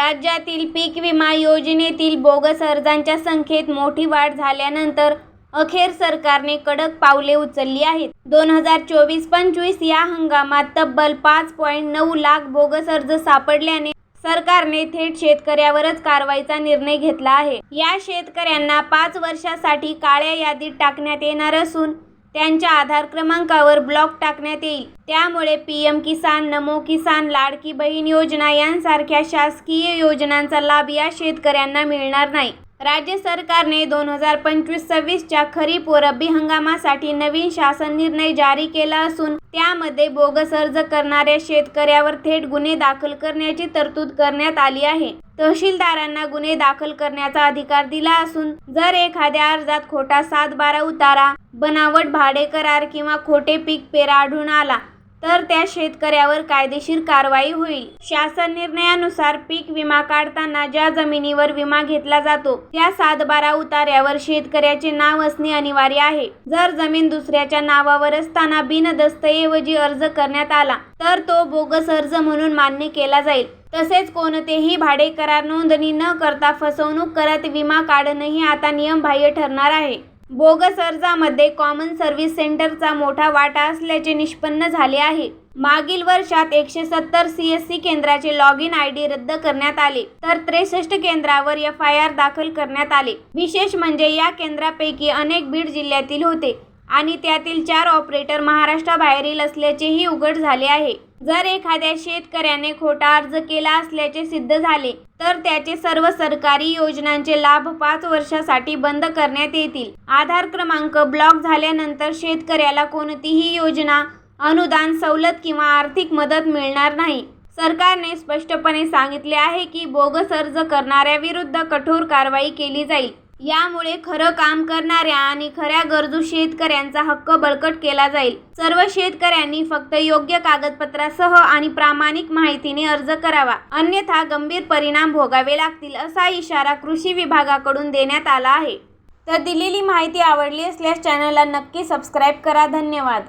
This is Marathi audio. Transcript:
राज्यातील पीक विमा योजनेतील बोगस अर्जांच्या संख्येत मोठी वाढ झाल्यानंतर अखेर सरकारने कडक पावले उचलली आहेत. दोन हजार चोवीस पंचवीस या हंगामात तब्बल पाच पॉईंट नऊ लाख बोगस अर्ज सापडल्याने सरकारने थेट शेतकऱ्यावरच कारवाईचा निर्णय घेतला आहे. या शेतकऱ्यांना पाच वर्षासाठी काळ्या यादीत टाकण्यात येणार असून त्यांच्या आधार क्रमांकावर ब्लॉक टाकण्यात येईल. त्यामुळे पीएम किसान नमो किसान लाडकी बहीण योजना यांसारख्या शासकीय योजनांचा लाभ या शेतकऱ्यांना मिळणार नाही. राज्य सरकारने दोन हजार पंचवीस सव्वीसच्या खरीप व रब्बी हंगामासाठी नवीन शासन निर्णय जारी केला असून त्यामध्ये बोगस अर्ज करणाऱ्या शेतकऱ्यावर थेट गुन्हे दाखल करण्याची तरतूद करण्यात आली आहे. तहसीलदारांना गुन्हे दाखल करण्याचा अधिकार दिला असून जर एखाद्या अर्जात खोटा सात बारा उतारा बनावट भाडे करार किंवा खोटे पीक पेरा आढळून आला तर त्या शेतकऱ्यावर कायदेशीर कारवाई होईल. शासन निर्णयानुसार पीक विमा काढताना ज्या जमिनीवर विमा घेतला जातो त्या सातबारा उतार्यावर शेतकऱ्याचे नाव असणे अनिवार्य आहे. जर जमीन दुसऱ्याच्या नावावर असताना बिनदस्तऐवजी अर्ज करण्यात आला तर तो बोगस अर्ज म्हणून मान्य केला जाईल. तसेच कोणतेही भाडे करार नोंदणी न करता फसवणूक करत विमा काढणंही आता नियमबाह्य ठरणार आहे. बोगस अर्जामध्ये कॉमन सर्व्हिस सेंटरचा मोठा वाटा असल्याचे निष्पन्न झाले आहे. मागील वर्षात एकशे सत्तर सी एस सी केंद्राचे लॉग इन आय डी रद्द करण्यात आले तर त्रेसष्ट केंद्रावर एफ आय आर दाखल करण्यात आले. विशेष म्हणजे या केंद्रापैकी अनेक बीड जिल्ह्यातील होते. आणि त्यातील चार ऑपरेटर महाराष्ट्राबाहेरील असल्याचेही उघड झाले आहे. जर एखाद्या शेतकऱ्याने खोटा अर्ज केला असल्याचे सिद्ध झाले तर त्याचे सर्व सरकारी योजनांचे लाभ पाच वर्षासाठी बंद करण्यात येतील. आधार क्रमांक ब्लॉक झाल्यानंतर शेतकऱ्याला कोणतीही योजना अनुदान सवलत किंवा आर्थिक मदत मिळणार नाही. सरकारने स्पष्टपणे सांगितले आहे की बोगस अर्ज करणाऱ्याविरुद्ध कठोर कारवाई केली जाईल. यामुळे खरं काम करणाऱ्या आणि खऱ्या गरजू शेतकऱ्यांचा हक्क बळकट केला जाईल. सर्व शेतकऱ्यांनी फक्त योग्य कागदपत्रासह आणि प्रामाणिक माहितीने अर्ज करावा. अन्यथा गंभीर परिणाम भोगावे लागतील असा इशारा कृषी विभागाकडून देण्यात आला आहे. तर दिलेली माहिती आवडली असल्यास चॅनलला नक्की सबस्क्राईब करा. धन्यवाद.